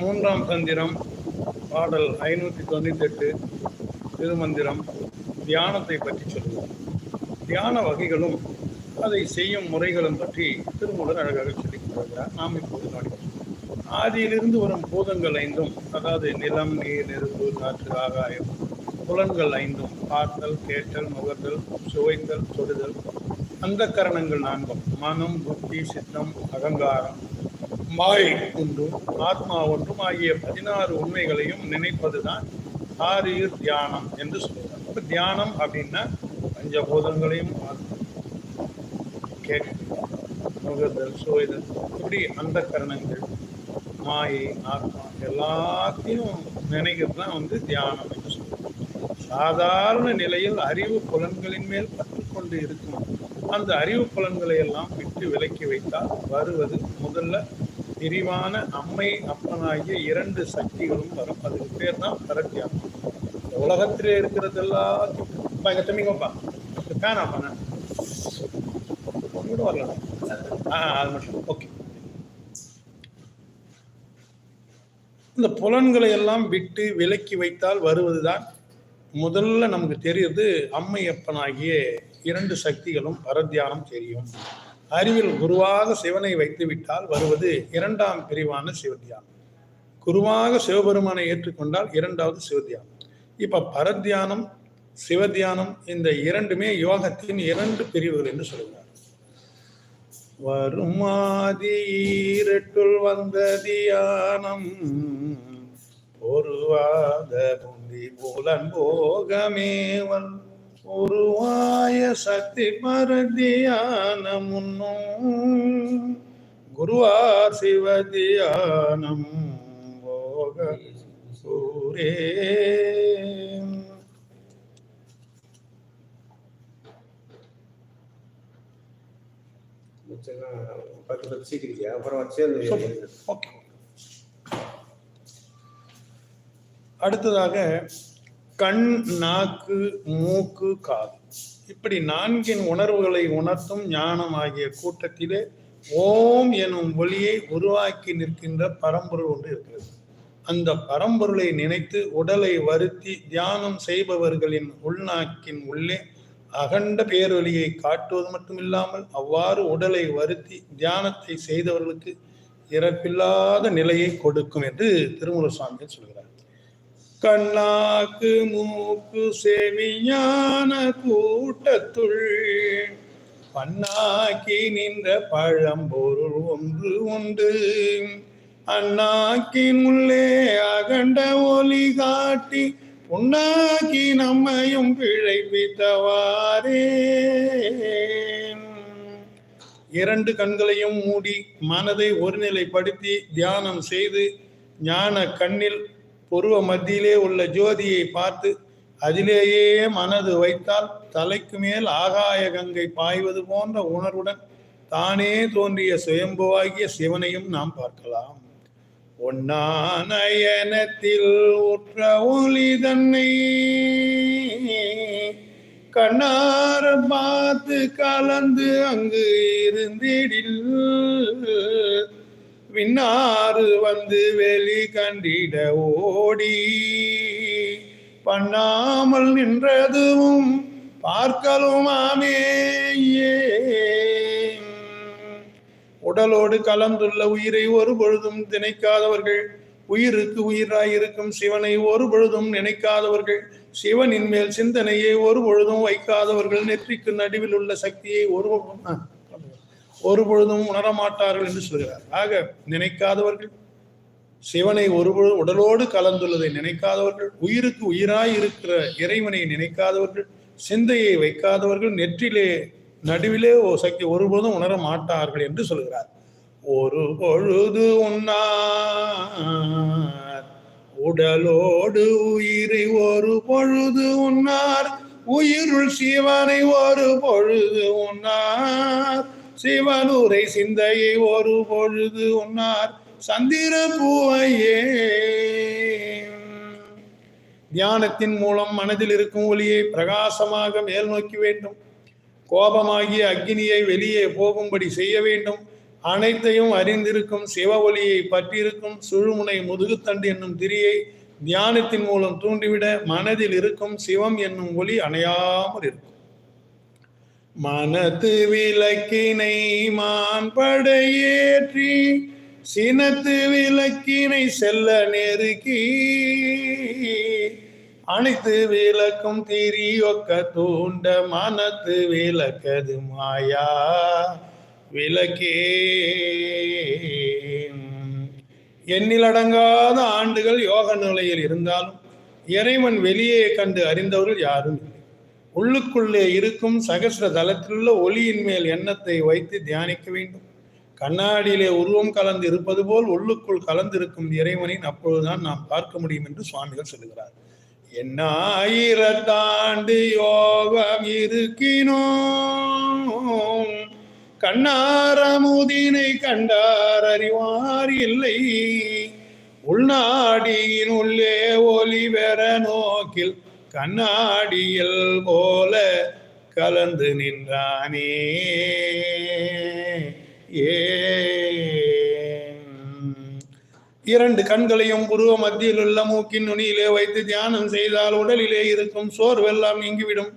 மூன்றாம் தந்திரம் பாடல் ஐநூற்றி தொண்ணூத்தெட்டு திருமந்திரம் தியானத்தை பற்றி சொல்லுவோம். தியான வகைகளும் அதை செய்யும் முறைகளும் பற்றி திருமூலர் அழகாக சொல்லிக் கொள்கிறார் நாம் இப்போது ஆதியிலிருந்து வரும் பூதங்கள் ஐந்தும் அதாவது நிலம் நீர் நெருப்பு காற்று ஆகாயம் புலன்கள் ஐந்தும் பார்த்தல் கேட்டல் நுகர்தல் சுவைத்தல் தொடுதல் அந்த கரணங்கள் நான்கும். மனம் புத்தி சித்தம் அகங்காரம் மாயை ஒன்றும் ஆத்மா ஒன்றும் ஆகிய பதினாறு உண்மைகளையும் நினைப்பதுதான் ஆரியர் தியானம் என்று சொல்றார் அப்ப தியானம் அப்படின்னா பஞ்சபூதங்களையும் கேட்க நுகர்தல் சுவைதல் இப்படி அந்த கரணங்கள் மாயை ஆத்மா எல்லாத்தையும் நினைக்கிறது தான் வந்து தியானம் என்று சொல்றோம் சாதாரண நிலையில் அறிவு புலன்களின் மேல் கற்றுக்கொண்டு இருக்கும். அந்த அறிவு புலன்களை எல்லாம் விட்டு விலக்கி வைத்தால் வருவது முதல்ல விரிவான அம்மை அப்பனாகிய இரண்டு சக்திகளும் வரும். அதுக்கு பேர் தான் பரத்தியாகம் இந்த உலகத்திலே இருக்கிறது எல்லாத்தையும் எங்க தம்பிங்கப்பா ஃபேன் பண்ண கூட வரல ஆ அது மட்டும். ஓகே. இந்த புலன்களை எல்லாம் விட்டு விலக்கி வைத்தால் வருவதுதான் முதல்ல நமக்கு தெரியுது அம்மையப்பனாகிய இரண்டு சக்திகளும் பரத்தியானம் தெரியும். அறிவில் குருவாக சிவனை வைத்துவிட்டால் வருவது இரண்டாம் பிரிவான சிவத்தியானம் குருவாக சிவபெருமானை ஏற்றுக்கொண்டால் இரண்டாவது சிவத்தியானம் இப்போ பரத்தியானம் சிவத்தியானம் இந்த இரண்டுமே யோகத்தின் இரண்டு பிரிவுகள் என்று சொல்கிறார் வருமாதி ஈரட்டுள் வந்த தியானம் ஒருவாத புந்தி போலன் போகமேவன். உருவாய சக்தி பரதியான முன்னும் குருவார் சிவதியானம் போக சூரே. சீட் இல்லையா அப்புறம் வச்சு ஓகே அடுத்ததாக கண் நாக்கு மூக்கு காது. இப்படி நான்கின் உணர்வுகளை உணர்த்தும் ஞானம் ஆகிய கூட்டத்திலே ஓம் எனும் ஒளியை உருவாக்கி நிற்கின்ற பரம்பொருள் ஒன்று இருக்கிறது. அந்த பரம்பொருளை நினைத்து உடலை வருத்தி தியானம் செய்பவர்களின் உள்நாக்கின் உள்ளே அகண்ட பேரொலியை காட்டுவது மட்டுமில்லாமல் அவ்வாறு உடலை வருத்தி தியானத்தை செய்தவர்களுக்கு இறப்பில்லாத நிலையை கொடுக்கும் என்று திருமுரு சுவாமிகள் சொல்கிறார். கண்ணாக்கு மூக்கு செவிஞான கூட்டத்துள். பண்ணாக்கி நின்ற பழம்பொருள் ஒன்று உண்டு. அண்ணாக்கின் உள்ளே அகண்ட ஒலி காட்டி உண்ணாக்கி நம்மையும் பிழைப்பித்தவாறே. இரண்டு கண்களையும் மூடி மனதை ஒருநிலைப்படுத்தி தியானம் செய்து ஞான கண்ணில் புருவ மத்தியிலே உள்ள ஜோதியை பார்த்து அதிலேயே மனது வைத்தால் தலைக்கு மேல் ஆகாய கங்கை பாய்வது போன்ற உணர்வுடன் தானே தோன்றிய சுயம்புவாகிய சிவனையும் நாம் பார்க்கலாம். ஒன்னானயனத்தில் உற்ற ஒளி தன்னை கண்ணார பார்த்து கலந்து அங்கு இருந்திடில். பின்னாறு வந்து வெளி கண்டிட ஓடி. பண்ணாமல் நின்றதும் பார்க்கலும் உடலோடு கலந்துள்ள உயிரை ஒரு பொழுதும் திணைக்காதவர்கள் உயிருக்கு உயிராயிருக்கும் சிவனை ஒரு பொழுதும் நினைக்காதவர்கள் சிவனின் மேல் சிந்தனையை ஒரு பொழுதும் வைக்காதவர்கள் நெற்றிக்கு நடுவில் உள்ள சக்தியை ஒரு ஒருபொழுதும் ஒரு பொழுதும் உணரமாட்டார்கள் என்று சொல்கிறார். ஆக நினைக்காதவர்கள் சிவனை ஒரு பொழுது உடலோடு கலந்துள்ளதை நினைக்காதவர்கள் உயிருக்கு உயிராய் இருக்கிற இறைவனை நினைக்காதவர்கள் சிந்தையை வைக்காதவர்கள் நெற்றிலே நடுவிலே சக்தி ஒருபோதும் உணர மாட்டார்கள் என்று சொல்கிறார். ஒரு பொழுது உண்ணார் உடலோடு உயிரை ஒரு பொழுது உண்ணார் உயிருள் சிவனை ஒரு பொழுது உண்ணார் சிவனூரை சிந்தையை ஒரு பொழுது உன்னார் சந்திர பூவையே. தியானத்தின் மூலம் மனதில் இருக்கும் ஒளியை பிரகாசமாக மேல் நோக்கி வேண்டும். கோபமாகிய அக்னியை வெளியே போகும்படி செய்ய வேண்டும். அனைத்தையும் அறிந்திருக்கும் சிவ ஒளியை பற்றியிருக்கும் சுழுமுனை முதுகுத்தண்டு என்னும் திரியை தியானத்தின் மூலம் தூண்டிவிட மனதில் இருக்கும் சிவம் என்னும் ஒளி அணையாமல் இருக்கும். மனத்து விளக்கினை மான் படையேற்றி சினத்து விளக்கினை செல்ல நெருக்கி அனைத்து விளக்கும் திரியொக்க தூண்ட மனத்து விளக்கது மாயா விளக்கே எண்ணிலடங்காத ஆண்டுகள் யோக நிலையில் இருந்தாலும் இறைவன் வெளியே கண்டு அறிந்தவர்கள் யாரும் இல்லை. உள்ளுக்குள்ளே இருக்கும் சகசிர தலத்திலுள்ள ஒளியின் மேல் எண்ணத்தை வைத்து தியானிக்க வேண்டும். கண்ணாடியிலே உருவம் கலந்து இருப்பது போல் உள்ளுக்குள் கலந்திருக்கும் இறைவனின் அப்பொழுதுதான் நாம் பார்க்க முடியும் என்று சுவாமிகள் சொல்லுகிறார். என்ன ஆயிரத்தாண்டு யோகம் இருக்கினோம். கண்ணாரமுதினை கண்டார் அறிவார் இல்லை. உள்நாடியின் உள்ளே ஒளி பெற நோக்கில் கண்ணாடியில் போல கலந்து நின்றானே. ஏ. இரண்டு கண்களையும் புருவ மத்தியில் உள்ள மூக்கின் நுனியிலே வைத்து தியானம் செய்தால் உடலிலே இருக்கும் சோர்வெல்லாம் நீங்கிவிடும்.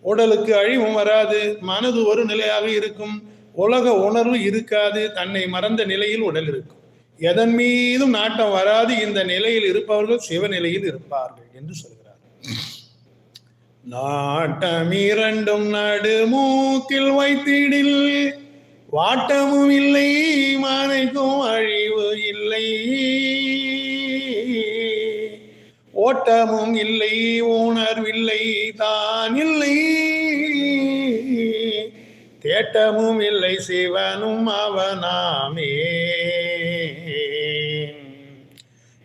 உடலுக்கு அழிவும் வராது மனது ஒரு நிலையாக இருக்கும் உலக உணர்வு இருக்காது தன்னை மறந்த நிலையில் உடல் இருக்கும். எதன் மீதும் நாட்டம் வராது இந்த நிலையில் இருப்பவர்கள் சிவநிலையில் இருப்பார்கள் என்று சொல்கிறார். நாட்டம் இரண்டும் நடுமூக்கில் வைத்திடில் வாட்டமும் இல்லை மனைக்கும் அழிவு இல்லை. ஓட்டமும் இல்லை உணர்வில்லை தான் இல்லை. தேட்டமும் இல்லை சிவனும் அவனாமே.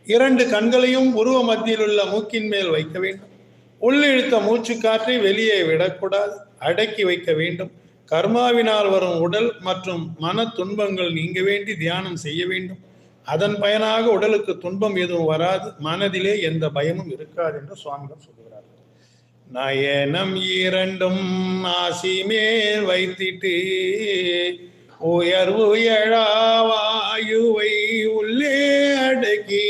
இரண்டு கண்களையும் உருவ மத்தியில் உள்ள மூக்கின் மேல் வைக்க வேண்டும். உள்ளிழுத்த மூச்சு காற்றை வெளியே விடக்கூடாது. அடக்கி வைக்க வேண்டும். கர்மாவினால் வரும் உடல் மற்றும் மன துன்பங்கள் நீங்க வேண்டி தியானம் செய்ய வேண்டும். அதன் பயனாக உடலுக்கு துன்பம் எதுவும் வராது. மனதிலே எந்த பயமும் இருக்காது என்று சுவாமிகள் சொல்கிறார் நயனம் இரண்டும் ஆசி மேல் வைத்திட்டு உயர்வு எழாவாயுவை உள்ளே அடக்கி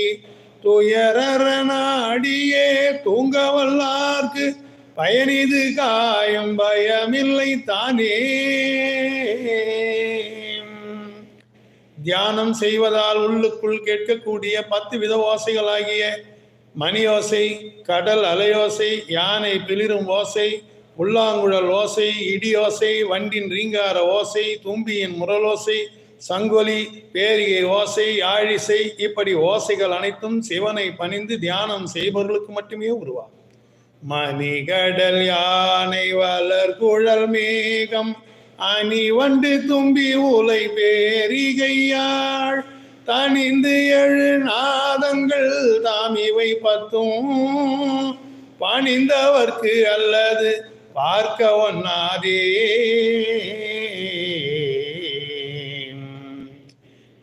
துயரற நாடியே தூங்க வல்லார்க்கு பயனிது காயம் பயமில்லை தானே. தியானம் செய்வதால் உள்ளுக்குள் கேட்கக்கூடிய பத்து வித ஓசைகளாகிய மணி ஓசை கடல் அலையோசை யானை பிளிரும் ஓசை புல்லாங்குழல் ஓசை இடி ஓசை வண்டின் ரீங்கார ஓசை தும்பியின் முரலோசை சங்கொலி பேரிகை ஓசை ஆழிசை இப்படி ஓசைகள் அனைத்தும் சிவனை பணிந்து தியானம் செய்பவர்களுக்கு மட்டுமே உருவாகும். மணிகடல் யானை வளர் குழல் மேகம் அணி வண்டு தும்பி உலை பேரிகையாள் தனிந்து எழு நாதங்கள் தாம் இவை பத்தும் பணிந்தவர்க்கு அல்லது பார்க்க ஒன்னாதே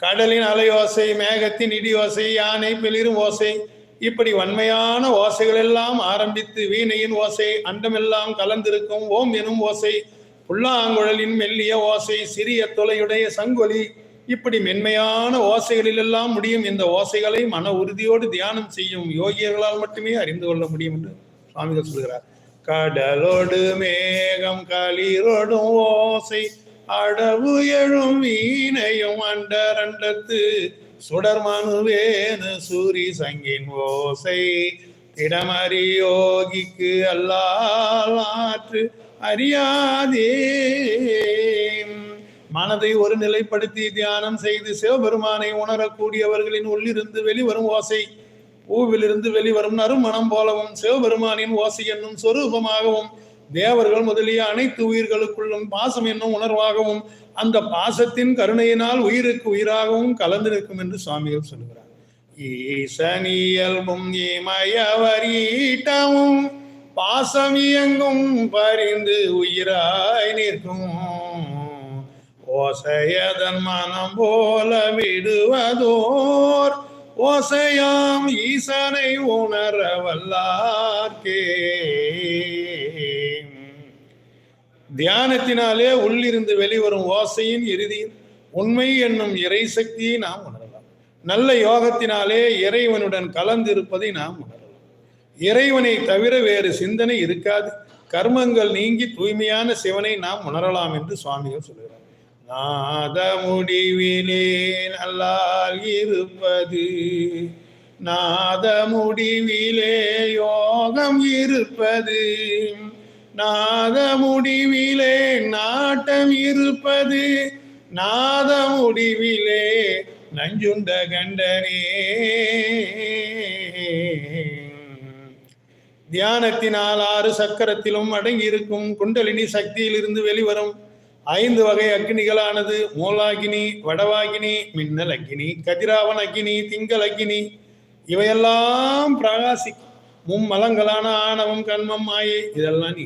கடலின் அலை ஓசை மேகத்தின் இடி ஓசை யானை பிளிரும் ஓசை. இப்படி வன்மையான ஓசைகள் எல்லாம் ஆரம்பித்து வீணையின் ஓசை அண்டமெல்லாம் கலந்திருக்கும் ஓம் எனும் ஓசை புல்லாங்குழலின் மெல்லிய ஓசை சிறிய தொலையுடைய சங்கொலி. இப்படி மென்மையான ஓசைகளில் எல்லாம் முடியும் இந்த ஓசைகளை மன உறுதியோடு தியானம் செய்யும் யோகியர்களால் மட்டுமே அறிந்து கொள்ள முடியும் என்று சுவாமிகள் சொல்கிறார். கடலோடு மேகம் களிரோடும் ஓசை அடவு எழும் வீணையும் அண்டரண்டத்து சுடர்மனுவேனு சூரி சங்கின் ஓசை. திடமறி யோகிக்கு அல்லாற்று ஆற்று அறியாதே. மனதை ஒரு நிலைப்படுத்தி தியானம் செய்து சிவபெருமானை உணரக்கூடியவர்களின் உள்ளிருந்து வெளிவரும் ஓசை. பூவிலிருந்து வெளிவரும் நறுமணம் போலவும் சிவபெருமானின் ஓசை என்னும் சொரூபமாகவும் தேவர்கள் முதலிய அனைத்து உயிர்களுக்குள்ளும் பாசம் என்னும் உணர்வாகவும் அந்த பாசத்தின் கருணையினால் உயிருக்கு உயிராகவும் கலந்து நிற்கும் என்று சுவாமிகள் சொல்கிறார் ஈசனியல்பும் இமயவரீட்டமும் பாசம் இயங்கும் பரிந்து உயிராய் நிற்கும். ஓசையதன் மனம் போல விடுவதோர் ஓசையாம் ஈசனை உணர வல்லார்க்கே தியானத்தினாலே உள்ளிருந்து வெளிவரும் ஓசையின் இறுதியில் உண்மை என்னும் இறை சக்தியை நாம் உணரலாம். நல்ல யோகத்தினாலே இறைவனுடன் கலந்திருப்பதை நாம் உணரலாம். இறைவனை தவிர வேறு சிந்தனை இருக்காது. கர்மங்கள் நீங்கி தூய்மையான சிவனை நாம் உணரலாம் என்று சுவாமிகள் சொல்கிறார். நாத முடிவிலே நல்லால் இருப்பது நாத முடிவிலே யோகம் இருப்பது. நாத முடிவிலே நாட்டம் இருப்பது நாத முடிவிலே நஞ்சுண்ட கண்டனே. தியானத்தினால் ஆறு சக்கரத்திலும் அடங்கியிருக்கும் குண்டலினி சக்தியிலிருந்து வெளிவரும் ஐந்து வகை அக்னிகளானது மூலாகினி வடவாகினி மின்னல் அக்னி கதிராவன் அக்கினி திங்கள் அக்னி இவையெல்லாம் பிரகாசிக்கும். மும்மலங்களான ஆணவம் கண்மம் மாயை இதெல்லாம் நீ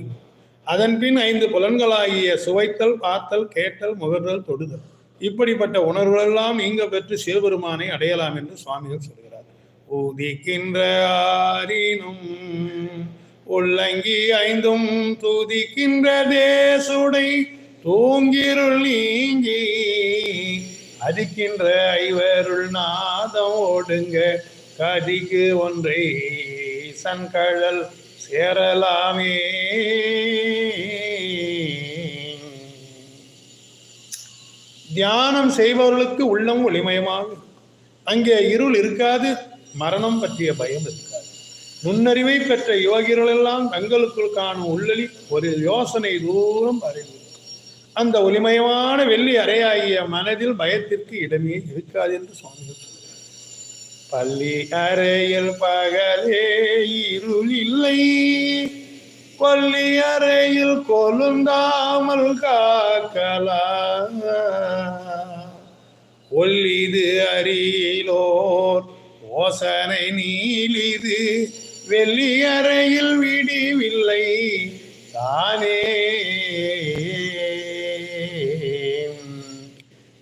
அதன்பின் ஐந்து புலன்களாகிய சுவைத்தல் பார்த்தல் கேட்டல் முகர்தல் தொடுதல். இப்படிப்பட்ட உணர்வுகளெல்லாம் இங்கு பெற்று சிவபெருமானை அடையலாம் என்று சுவாமிகள் சொல்கிறார். ஊதிக்கின்ற ஆரினும் உள்ளங்கி ஐந்தும் தூதிக்கின்ற தேசுடை தூங்கிருள் நீங்கி அடிக்கின்ற ஐவருள் நாதம் ஓடுங்க கதிக்கு ஒன்றை சன்கழல் சேரலாமே. தியானம் செய்பவர்களுக்கு உள்ளம் ஒளிமயமாகும். அங்கே இருள் இருக்காது மரணம் பற்றிய பயம் இருக்காது. நுண்ணறிவை பெற்ற யோகிகளெல்லாம் தங்களுக்குள் காணும் உள்ளலி ஒரு யோசனை தூரம் அறிவு அந்த ஒளிமயமான வெள்ளி அறையாகிய மனதில் பயத்திற்கு இடமே இருக்காது என்று சுவாமிகள் பள்ளி அறையில் பகலே இருள் இல்லை. பள்ளி அறையில் கொலுந்தாமல் காக்கலாம். ஒல்லிது அரியிலோர் ஓசனை நீலிது. வெள்ளி அறையில் விடிவில்லை தானே.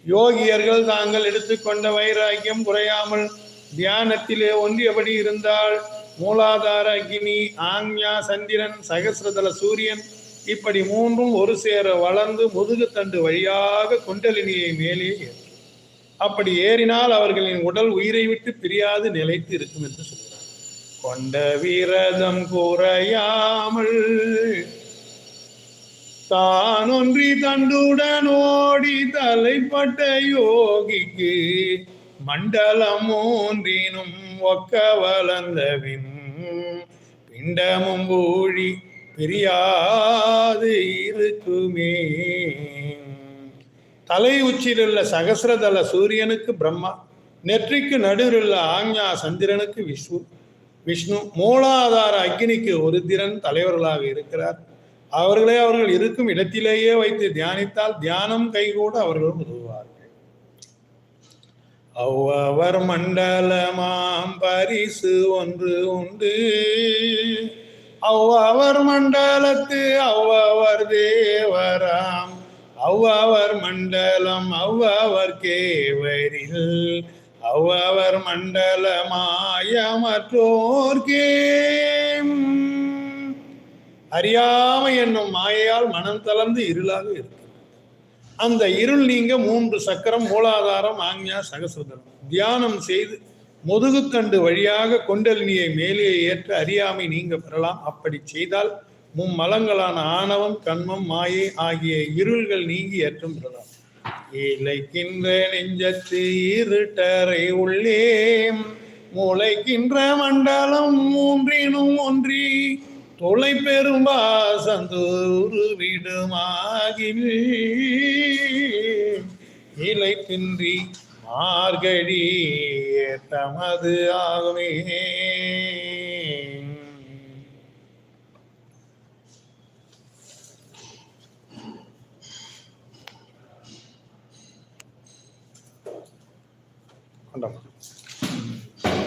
யோகியர்கள் தாங்கள் எடுத்துக்கொண்ட வைராக்கியம் குறையாமல் தியானத்திலே ஒன்றியபடி இருந்தால் மூலாதார அக்னி ஆங்யா சந்திரன் சகசிரதல சூரியன் இப்படி மூன்றும் ஒரு சேர வளர்ந்து முதுகுத்தண்டு வழியாக குண்டலினியை மேலே ஏற்றும். அப்படி ஏறினால் அவர்களின் உடல் உயிரை விட்டு பிரியாது நிலைத்து இருக்கும் என்று சொல்கிறார். கொண்ட விரதம் குறையாமல் தானொன்றி தண்டுடன் ஓடி தலைப்பட்ட யோகிக்கு மண்டலம் ஒன்றினும் ஒக்க வளர்ந்தவின் பிண்டமும் ஊழி பிரியாது இருக்குமே. தலை உச்சியிலுள்ள சகசிரதல சூரியனுக்கு பிரம்மா நெற்றிக்கு நடுவிலுள்ள ஆஞ்ஞா சந்திரனுக்கு விஷ்ணு விஷ்ணு மூலாதார அக்னிக்கு ஒரு திறன் தலைவர்களாக இருக்கிறார். அவர்களே அவர்கள் இருக்கும் இடத்திலேயே வைத்து தியானித்தால் தியானம் கைகூட அவர்கள் உதவும். அவ்வவர் மண்டலமாம் பரிசு ஒன்று உண்டு. அவ்வவர் மண்டலத்து அவ்வவர் தேவராம். அவ்வவர் மண்டலம் அவ்வவர் கேவரில். அவ்வவர் மண்டலமாய மற்றோர்கே அறியாமை என்னும் மாயையால் மனம் தளர்ந்து இருளாக இருக்கும். அந்த இருள் நீங்க மூன்று சக்கரம் மூலாதாரம் ஆஞ்ஞா சகசுதரம் தியானம் செய்து முதுகுத்தண்டு வழியாக கொண்டலினியை மேலே ஏற்ற அறியாமை நீங்க பெறலாம். அப்படி செய்தால் மும்மலங்களான ஆணவம் கண்மம் மாயை ஆகிய இருள்கள் நீங்கி ஏற்றம் பெறலாம். இலைக்கின்ற நெஞ்சத்து இருட்டரை உள்ளே முளைக்கின்ற மண்டலம் மூன்றினும் ஒன்றி தொலை பெரும் வாசந்தூரு விடுமாகில் இலை பின்றி மார்கழி தமது ஆகுமே. கொண்டாம்